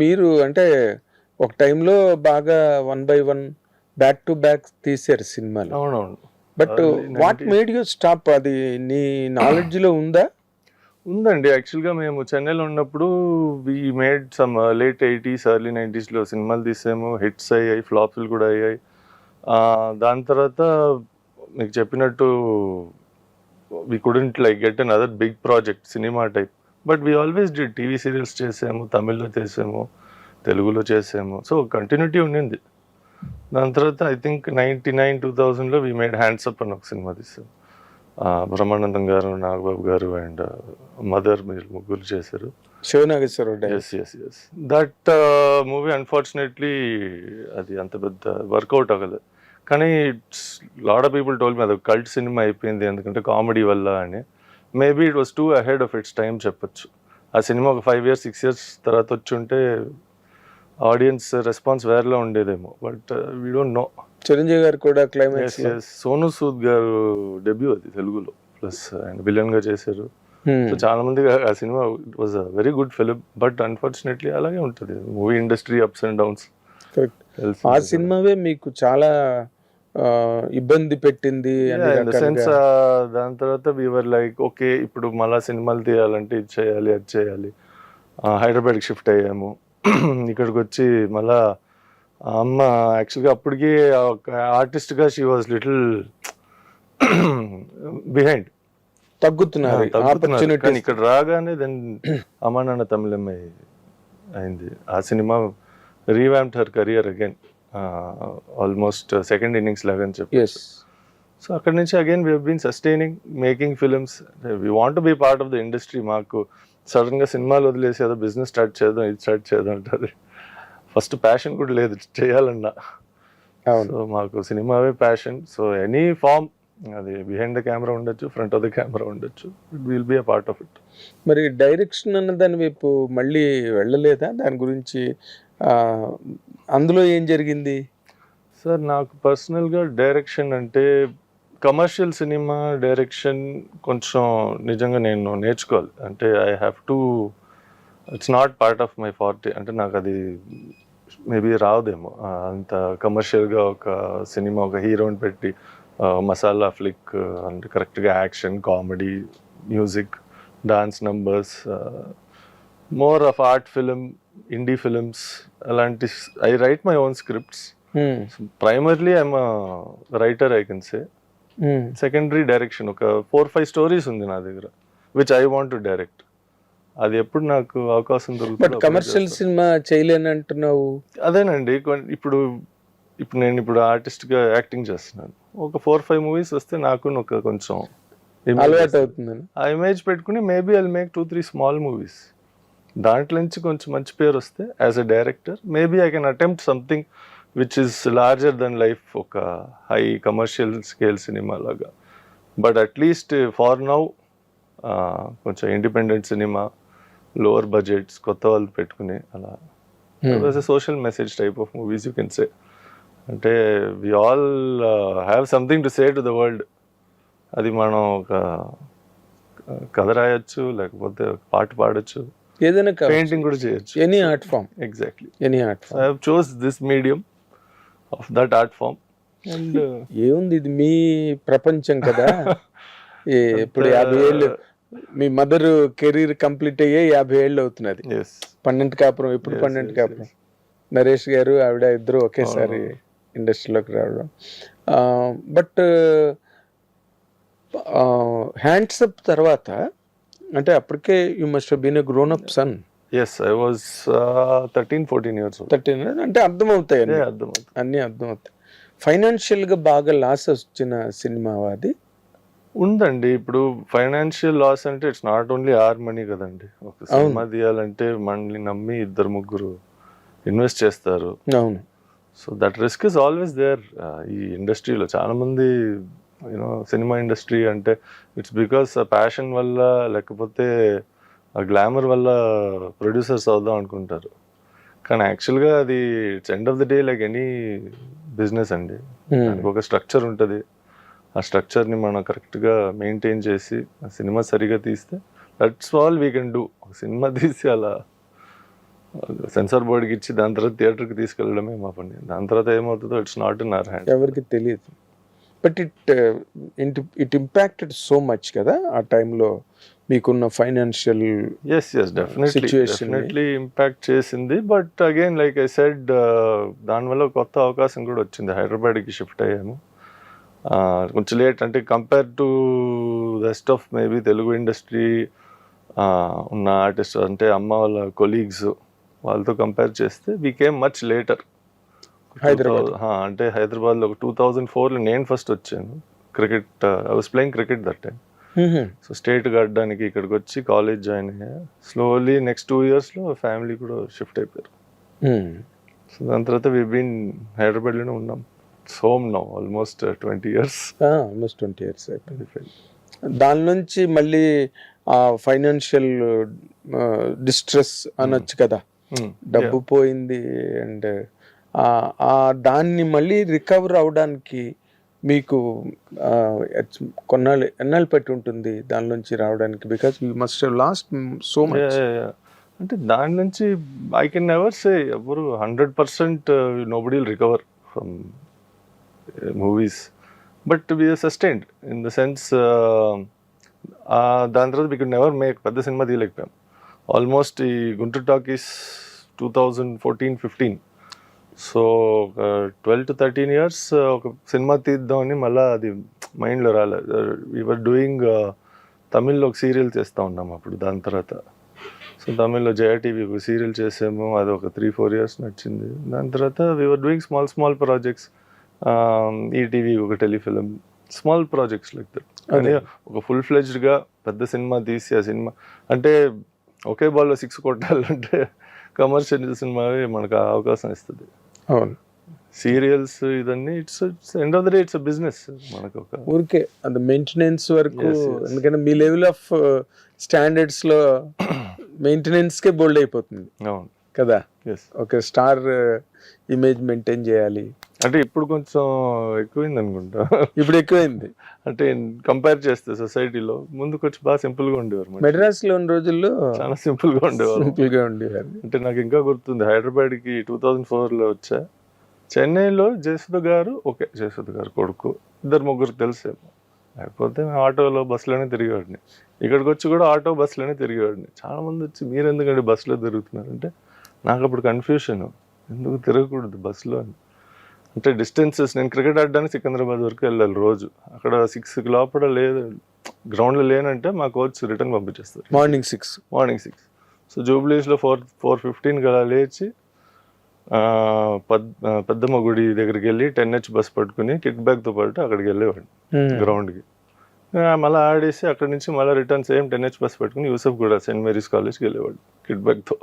మీరు అంటే ఒక టైంలో బాగా one by one back to back తీసారు సినిమాలు. అవునవును. But what 90s. Made you stop? అది నీ నాలెడ్జ్లో ఉందా? ఉందండి. యాక్చువల్గా మేము చెన్నైలో ఉన్నప్పుడు we made some late eighties early నైంటీస్లో సినిమాలు తీసాము. హిట్స్ అయ్యాయి ఫ్లాప్లు కూడా అయ్యాయి. దాని తర్వాత మీకు చెప్పినట్టు we couldn't like get another big project cinema type but we always did TV serials చేసాము తమిళ్ళో చేసాము తెలుగులో చేసాము. సో కంటిన్యూటీ ఉండింది. దాని తర్వాత I think ninety nine two థౌజండ్లో వీ మేడ్ హ్యాండ్స్ అప్ అని ఒక సినిమా తీసాం. బ్రహ్మానందం గారు నాగబాబు గారు అండ్ మదర్ మీరు ముగ్గురు చేశారు. Sivanageswararao. Yes yes yes that movie unfortunately అది అంత పెద్ద వర్కౌట్ అవ్వలేదు కానీ it's lot of people told me అది కల్ట్ సినిమా అయిపోయింది ఎందుకంటే కామెడీ వల్ల అని. Maybe it was too ahead of its time చెప్పొచ్చు. ఆ సినిమా ఒక ఫైవ్ ఇయర్స్ సిక్స్ ఇయర్స్ తర్వాత వచ్చి ఉంటే ఆడియన్స్ రెస్పాన్స్ వేరేలా ఉండేదేమో. But we don't know Chiranjeevi garu కూడా క్లైమాక్స్ సోను సూద్ గారు డెబ్యూ అది తెలుగులో. ప్లస్ ఆయన విలన్గా చేశారు. Hmm. సో చాలా మంది ఆ cinema it was a very good film but unfortunately అలాగే ఉంటుంది. Movie industry ups and downs ఆ సినిమావే మీకు చాలా ఇబ్బంది పెట్టింది సెన్స్. దాని తర్వాత వీవర్ లైక్ ఓకే ఇప్పుడు మళ్ళా సినిమాలు తీయాలంటే ఇది చేయాలి అది చేయాలి. హైదరాబాద్కి షిఫ్ట్ అయ్యాము. ఇక్కడికి వచ్చి మళ్ళా అమ్మ యాక్చువల్గా అప్పటికి ఒక ఆర్టిస్ట్గా షీ వాజ్ లిటిల్ బిహైండ్ తగ్గుతున్నారు ఆపర్చునిటీ ఇక్కడ రాగానే దెన్ అమ్మా నాన్న తమిళమ్మాయి అయింది. ఆ cinema revamped her career again almost second innings లాగా అని చెప్పి సో అక్కడ నుంచి again we been sustaining making films we want be part of the industry మాకు సడన్గా సినిమాలు వదిలేసి ఏదో బిజినెస్ స్టార్ట్ చేద్దాం ఇది స్టార్ట్ చేద్దాం అంటారు. ఫస్ట్ ప్యాషన్ కూడా లేదు చేయాలన్నా. సో మాకు సినిమావే ప్యాషన్ సో ఎనీ ఫామ్ అది బిహైండ్ ద కెమెరా ఉండొచ్చు ఫ్రంట్ ఆఫ్ ద కెమెరా ఉండొచ్చు it will be a part of it మరి డైరెక్షన్ అన్న దాని వైపు మళ్ళీ వెళ్ళలేదా? దాని గురించి అందులో ఏం జరిగింది? సార్ నాకు పర్సనల్గా డైరెక్షన్ అంటే కమర్షియల్ సినిమా డైరెక్షన్ కొంచెం నిజంగా నేను నేర్చుకోవాలి. అంటే I have to it's not part of my forte అంటే నాకు అది మేబీ రావదేమో. అంత కమర్షియల్గా ఒక సినిమా ఒక హీరోని పెట్టి మసాలా ఫ్లిక్ అంటే కరెక్ట్గా action comedy music dance numbers more of art film indie films అలాంటి I write my own scripts. Primarily I'm writer I can say. Secondary direction ఒక ఫోర్ ఫైవ్ స్టోరీస్ ఉంది నా దగ్గర which I want to direct అది ఎప్పుడు నాకు అవకాశం దొరుకుతుంది కమర్షియల్. సినిమా చేయలేని అంటున్నావు అదేనండి ఇప్పుడు ఇప్పుడు నేను ఇప్పుడు ఆర్టిస్ట్గా యాక్టింగ్ చేస్తున్నాను ఒక ఫోర్ ఫైవ్ మూవీస్ వస్తే నాకు ఒక కొంచెం అలవాటు. అవుతుందని ఆ ఇమేజ్ పెట్టుకుని maybe I make two three small movies దాంట్లో నుంచి కొంచెం మంచి పేరు వస్తే as a director maybe I can attempt something which is larger than life ఒక హై కమర్షియల్ స్కేల్ సినిమా లాగా. But at least for now కొంచెం ఇండిపెండెంట్ సినిమా లోవర్ బడ్జెట్స్ కొత్త వాళ్ళు పెట్టుకుని అలా. Social message type of movies you can say అంటే we all have something to say to the world అది మనం ఒక కథ రాయొచ్చు లేకపోతే పాట పాడొచ్చు. ఏదైనా పెయింటింగ్ కూడా చేయొచ్చు. Any art form exactly any art I form have chose this medium of that art form and ఏముంది ఇది? మీ ప్రపంచం కదా. ఇప్పుడు యాభై ఏళ్ళు మీ మదర్ కెరీర్ కంప్లీట్ అయ్యే యాభై ఏళ్ళు అవుతున్నది. పన్నెండు కాపురం ఇప్పుడు పన్నెండు కాపురం. నరేష్ గారు ఆవిడ ఇద్దరు ఒకేసారి ఇండస్ట్రీలోకి రావడం. బట్ హ్యాండ్స్ అప్ తర్వాత అంటే అప్పటికే you must been a grown up son yes I was thirteen fourteen years thirteen అంటే అర్థమవుతాయి అన్ని. అర్థమవుతుంది అన్నీ అర్థమవుతాయి. ఫైనాన్షియల్గా బాగా లాస్ వచ్చిన సినిమా అది ఉందండి ఇప్పుడు ఫైనాన్షియల్ లాస్ అంటే it's not only our money కదండి. ఒక సినిమా తీయాలంటే మనల్ని నమ్మి ఇద్దరు ముగ్గురు ఇన్వెస్ట్ చేస్తారు. అవును. So that risk is always there ఈ ఇండస్ట్రీలో చాలా మంది యూనో సినిమా ఇండస్ట్రీ అంటే ఇట్స్ బికాస్ ఆ ప్యాషన్ వల్ల లేకపోతే ఆ గ్లామర్ వల్ల ప్రొడ్యూసర్స్ అవుదాం అనుకుంటారు. కానీ యాక్చువల్గా అది it's end of the day like any business అండి. Hmm. ఒక స్ట్రక్చర్ ఉంటుంది. ఆ స్ట్రక్చర్ని మనం కరెక్ట్గా మెయింటైన్ చేసి ఆ సినిమా సరిగా తీస్తే that's all we can do cinema తీసి అలా సెన్సార్ బోర్డుకి ఇచ్చి దాని తర్వాత థియేటర్కి తీసుకెళ్ళడమే మా పని. దాని తర్వాత ఏమవుతుందో it's not in our hand ఎవరికి తెలియదు. But it it it impacted so much కదా ఆ టైంలో మీకున్న financial yes yes definitely impact చేసింది. But again like I said దానివల్ల కొత్త అవకాశం కూడా వచ్చింది. హైదరాబాద్కి షిఫ్ట్ అయ్యాము. కొంచెం లేట్ అంటే compare to rest of maybe Telugu industry ఉన్న ఆర్టిస్ట్ అంటే అమ్మ వాళ్ళ కొలీగ్స్ వాళ్ళతో కంపేర్ చేస్తే we came much later Hyderabad. అంటే హైదరాబాద్లో ఒక టూ థౌజండ్ ఫోర్లో నేను ఫస్ట్ వచ్చాను. Cricket I was playing cricket that time so state ఆడడానికి ఇక్కడికి వచ్చి కాలేజ్ జాయిన్ అయ్యా. స్లోలీ నెక్స్ట్ టూ ఇయర్స్లో ఫ్యామిలీ కూడా షిఫ్ట్ అయిపోయారు. సో దాని తర్వాత వి బీన్ హైదరాబాద్లోనే ఉన్నాం. Home now almost twenty years almost twenty years అయిపోయింది. దాని నుంచి మళ్ళీ ఆ ఫైనాన్షియల్ డిస్ట్రెస్ అనొచ్చు కదా. డబ్బు పోయింది అండ్ దాన్ని మళ్ళీ రికవర్ అవడానికి మీకు కొన్నాళ్ళు ఎన్నాళ్ళు పెట్టి ఉంటుంది దాని నుంచి రావడానికి? Because you must lost so much అంటే దాని నుంచి ఐ కెన్ నెవర్ సే ఎవరు hundred percent nobody will recover from movies but we sustained in the sense దాని తర్వాత వీ కుడ్ నెవర్ మేక్ పెద్ద సినిమా తీయలేకపోయాం. ఆల్మోస్ట్ ఈ Guntur Talkies two thousand fourteen fifteen so ఒక ట్వెల్వ్ టు థర్టీన్ ఇయర్స్ ఒక cinema తీద్దామని మళ్ళీ అది మైండ్లో రాలేదు వీఆర్ డూయింగ్ తమిళ్ళో ఒక సీరియల్ చేస్తూ ఉన్నాం అప్పుడు దాని తర్వాత. సో తమిళ్ళో జయ టీవీ ఒక సీరియల్ చేసాము అది ఒక త్రీ ఫోర్ ఇయర్స్ నచ్చింది. దాని తర్వాత we are doing small small projects ETV ఒక telefilm small projects like that కానీ ఒక ఫుల్ ఫ్లెజ్డ్గా పెద్ద సినిమా తీసి ఆ సినిమా అంటే ఒకే బాల్లో సిక్స్ కొట్టాలంటే కమర్షియల్ సినిమా మనకు అవకాశం ఇస్తుంది. అవును. సీరియల్స్ ఇదన్నీ it's end of the day it's business మనకు ఒక ఊరికే అది మెయింటెనెన్స్ వరకు. ఎందుకంటే మీ లెవెల్ ఆఫ్ స్టాండర్డ్స్లో మెయింటెనెన్స్ కే బోల్డ్ అయిపోతుంది. అవును. కదా? ఒక స్టార్ ఇమేజ్ మెయింటైన్ చేయాలి. అంటే ఇప్పుడు కొంచెం ఎక్కువైంది అనుకుంటా ఇప్పుడు ఎక్కువైంది. అంటే కంపేర్ చేస్తే సొసైటీలో ముందు కొంచెం బాగా సింపుల్గా ఉండేవారు. మెడ్రాస్లో ఉన్న రోజుల్లో చాలా సింపుల్గా ఉండేవారు. సింపుల్గా ఉండేవారు. అంటే నాకు ఇంకా గుర్తుంది హైదరాబాద్కి టూ థౌజండ్ ఫోర్లో వచ్చా. చెన్నైలో జయసుధ గారు ఓకే జయసుధ గారు కొడుకు ఇద్దరు ముగ్గురు తెలిసేమో లేకపోతే మేము ఆటోలో బస్సులోనే తిరిగేవాడిని. ఇక్కడికి వచ్చి కూడా ఆటో బస్సులోనే తిరిగేవాడిని. చాలా మంది వచ్చి మీరు ఎందుకంటే బస్సులో తిరుగుతున్నారు? అంటే నాకు అప్పుడు కన్ఫ్యూషన్ ఎందుకు తిరగకూడదు బస్సులో? అని. అంటే డిస్టెన్సెస్ నేను క్రికెట్ ఆడడానికి సికింద్రాబాద్ వరకు వెళ్ళాలి రోజు. అక్కడ సిక్స్ లోపల లేదు. గ్రౌండ్లో లేనంటే మా కోచ్ రిటర్న్ పంపించేస్తారు. Morning six morning six so జూబ్లీస్లో four four ఫిఫ్టీన్కి అలా లేచి పెద్దమ్మ గుడి దగ్గరికి వెళ్ళి టెన్ హెచ్ బస్ పట్టుకుని కిక్ బ్యాక్తో పాటు అక్కడికి వెళ్ళేవాడు గ్రౌండ్కి మళ్ళీ ఆడేసి అక్కడి నుంచి మళ్ళీ return same ten H bus పట్టుకుని యూసఫ్ కూడా సెయింట్ మేరీస్ కాలేజ్కి వెళ్ళేవాడు కిడ్ బ్యాక్తో